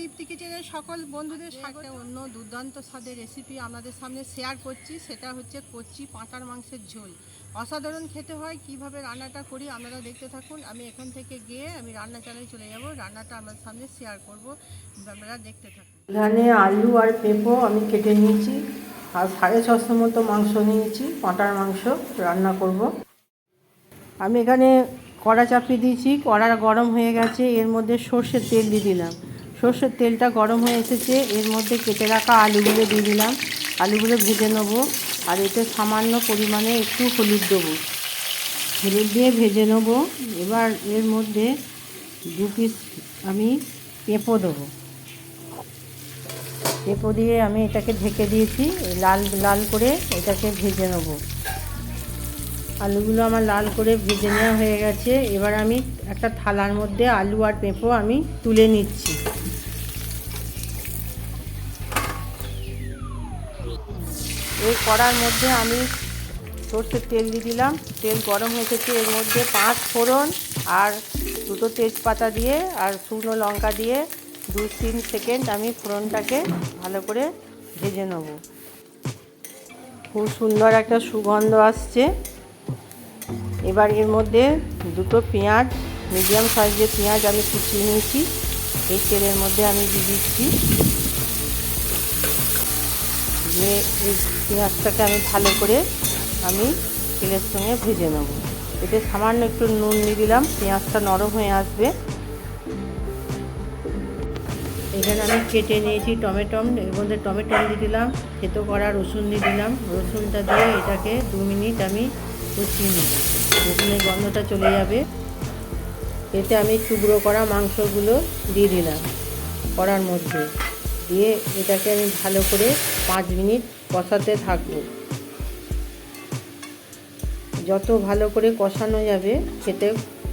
দীপ্তি কিচেনের সকল বন্ধুদের সাথে অন্য দুর্দান্ত স্বাদের রেসিপি আপনাদের সামনে শেয়ার করছি, সেটা হচ্ছে কচি পাঁটার মাংসের ঝোল। অসাধারণ খেতে হয়, কীভাবে রান্নাটা করি আপনারা দেখতে থাকুন। আমি এখান থেকে গিয়ে আমি রান্না চালিয়ে চলে যাব, রান্নাটা আমার সামনে শেয়ার করব, আপনারা দেখতে থাকুন। এখানে আলু আর পেঁপো আমি কেটে নিয়েছি, আর সাড়ে ছশো মতো মাংস নিয়েছি, পাঁটার মাংস রান্না করব। আমি এখানে কড়া চাপিয়ে দিয়েছি, কড়া গরম হয়ে গেছে, এর মধ্যে সর্ষের তেল দিয়ে দিলাম। সর্ষের তেলটা গরম হয়ে এসেছে। এর মধ্যে কেটে রাখা আলুগুলো দিয়ে দিলাম। আলুগুলো ভেজে নেব। আর এতে সামান্য পরিমাণে একটু হলুদ দেবো। হলুদ দিয়ে ভেজে নেব। এবার এর মধ্যে দু পিস আমি পেঁপো দেবো। পেঁপো দিয়ে আমি এটাকে ঢেকে দিয়েছি। লাল লাল করে এটাকে ভেজে নেব। আলুগুলো আমার লাল করে ভেজে নেওয়া হয়ে গেছে। এবার আমি একটা থালার মধ্যে আলু আর পেঁপো আমি তুলে নিচ্ছি। এই কড়ার মধ্যে আমি সর্ষের তেল দিয়ে দিলাম। তেল গরম হয়ে গেছে এর মধ্যে পাঁচ ফোড়ন আর দুটো তেজপাতা দিয়ে আর শুকনো লঙ্কা দিয়ে দু তিন সেকেন্ড আমি ফোড়নটাকে ভালো করে ভেজে নেব। খুব সুন্দর একটা সুগন্ধ আসছে। এবার এর মধ্যে দুটো পেঁয়াজ, মিডিয়াম সাইজের পেঁয়াজ আমি কুচিয়ে নিয়েছি। এই তেলের মধ্যে আমি দিয়ে দিচ্ছি। দিয়ে এই পেঁয়াজটাকে আমি ভালো করে আমি তেলের সঙ্গে ভেজে নেব। এতে সামান্য একটু নুন নিয়ে দিলাম, পেঁয়াজটা নরম হয়ে আসবে। এখানে আমি কেটে নিয়েছি টমেটম এর মধ্যে টমেটম দিয়ে দিলাম, থেতো করা রসুন দিয়ে দিলাম। রসুনটা দিয়ে এটাকে দু মিনিট আমি কষিয়ে নেব। রসুনের গন্ধটা চলে যাবে। এতে আমি টুকরো করা মাংসগুলো দিয়ে দিলাম করার মধ্যে। দিয়ে এটাকে আমি ভালো করে পাঁচ মিনিট কষাতে থাকব। যত ভালো করে কষানো যাবে, খেতে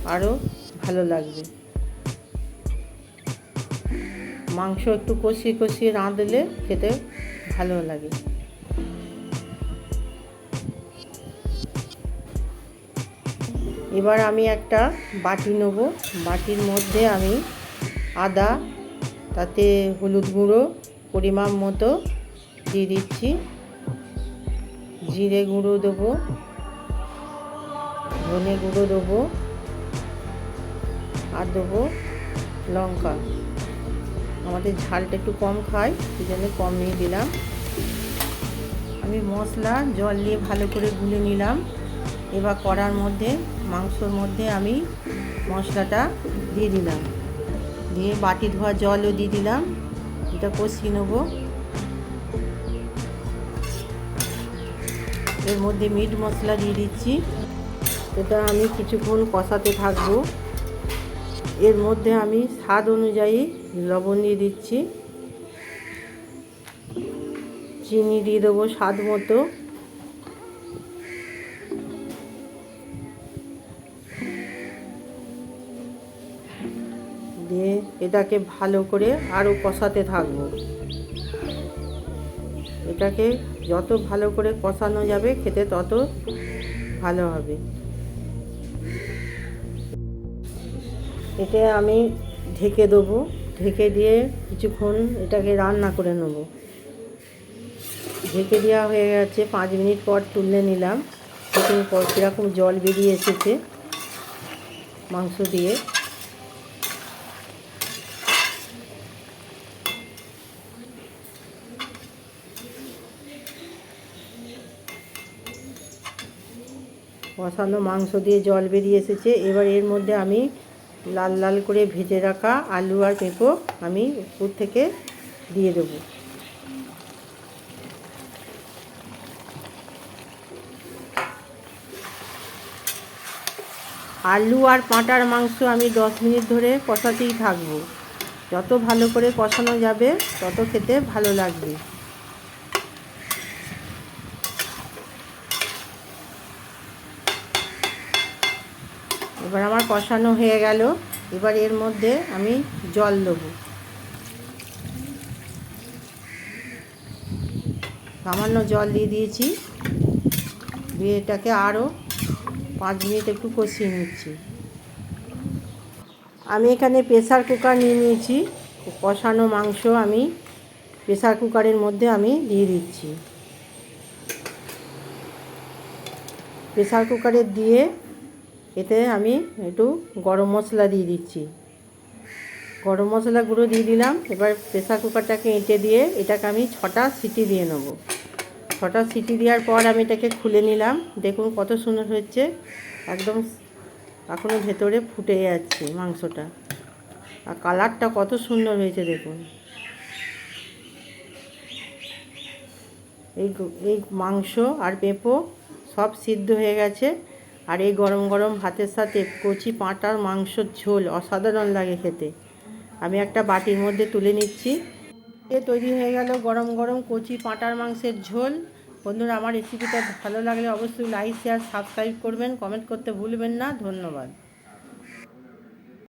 আরও ভালো লাগবে। মাংস একটু কষিয়ে কষিয়ে রাঁধলে খেতে ভালো লাগে। এবার আমি একটা বাটি নেব। বাটির মধ্যে আমি আদা তাতে হলুদ গুঁড়ো পরিমাণ মতো দিয়ে দিচ্ছি। জিরে গুঁড়ো দেবো, ধনে গুঁড়ো দেবো আর দেবো লঙ্কা। আমাদের ঝালটা একটু কম খাই সেই জন্য কম নিয়ে দিলাম। আমি মশলা, জল দিয়ে ভালো করে গুলে নিলাম। এবার কড়ার মধ্যে, মাংসর মধ্যে আমি মশলাটা দিয়ে দিলাম। দিয়ে বাটি ধোয়া জলও দিয়ে দিলাম। এটা কষিয়ে নেব। এর মধ্যে মিট মশলা দিয়ে দিচ্ছি। এটা আমি কিছুক্ষণ কষাতে থাকব। এর মধ্যে আমি স্বাদ অনুযায়ী লবণ দিয়ে দিচ্ছি। চিনি দিয়ে দেবো স্বাদ মতো। দিয়ে এটাকে ভালো করে আরও কষাতে থাকব। এটাকে যত ভালো করে কষানো যাবে, খেতে তত ভালো হবে। এতে আমি ঢেকে দেবো। ঢেকে দিয়ে কিছুক্ষণ এটাকে রান্না করে নেব। ঢেকে দেওয়া হয়ে গেছে, পাঁচ মিনিট পর তুলে নিলাম। পর কীরকম জল বেরিয়ে এসেছে মাংস দিয়ে। কষানো মাংস দিয়ে জল বেরিয়ে এসেছে। এবার এর মধ্যে আমি লাল লাল করে ভেজে রাখা আলু আর পেঁপো আমি উপর থেকে দিয়ে দেবো। আলু আর পাঁটার মাংস আমি দশ মিনিট ধরে কষাতেই থাকব। যত ভালো করে কষানো যাবে, তত খেতে ভালো লাগবে। এবার আমার কষানো হয়ে গেল। এবার এর মধ্যে আমি জল দেবো। সামান্য জল দিয়ে দিয়েছি। দিয়ে এটাকে আরও পাঁচ মিনিট একটু কষিয়ে নিচ্ছি। আমি এখানে প্রেসার কুকার নিয়ে নিয়েছি। কষানো মাংস আমি প্রেসার কুকারের মধ্যে আমি দিয়ে দিচ্ছি। প্রেসার কুকারে দিয়ে এতে আমি একটু গরম মশলা দিয়ে দিচ্ছি। গরম মশলা গুঁড়ো দিয়ে দিলাম। এবার প্রেসার কুকারটাকে এঁটে দিয়ে এটাকে আমি ছটা সিটি দিয়ে নেব। ছটা সিটি দেওয়ার পর আমি এটাকে খুলে নিলাম। দেখুন কত সুন্দর হচ্ছে একদম এখনও ভেতরে ফুটে যাচ্ছে মাংসটা। আর কালারটা কত সুন্দর হয়েছে দেখুন। এই এই মাংস আর পেঁপো সব সিদ্ধ হয়ে গেছে। আর এই গরম গরম ভাতের সাথে কচি পাঁটার মাংসর ঝোল অসাধারণ লাগে খেতে। আমি একটা বাটির মধ্যে তুলে নিচ্ছি। এ তৈরি হয়ে গেল গরম গরম কচি পাঁটার মাংসের ঝোল। বন্ধুরা, আমার রেসিপিটা ভালো লাগলে অবশ্যই লাইক শেয়ার সাবস্ক্রাইব করবেন। কমেন্ট করতে ভুলবেন না। ধন্যবাদ।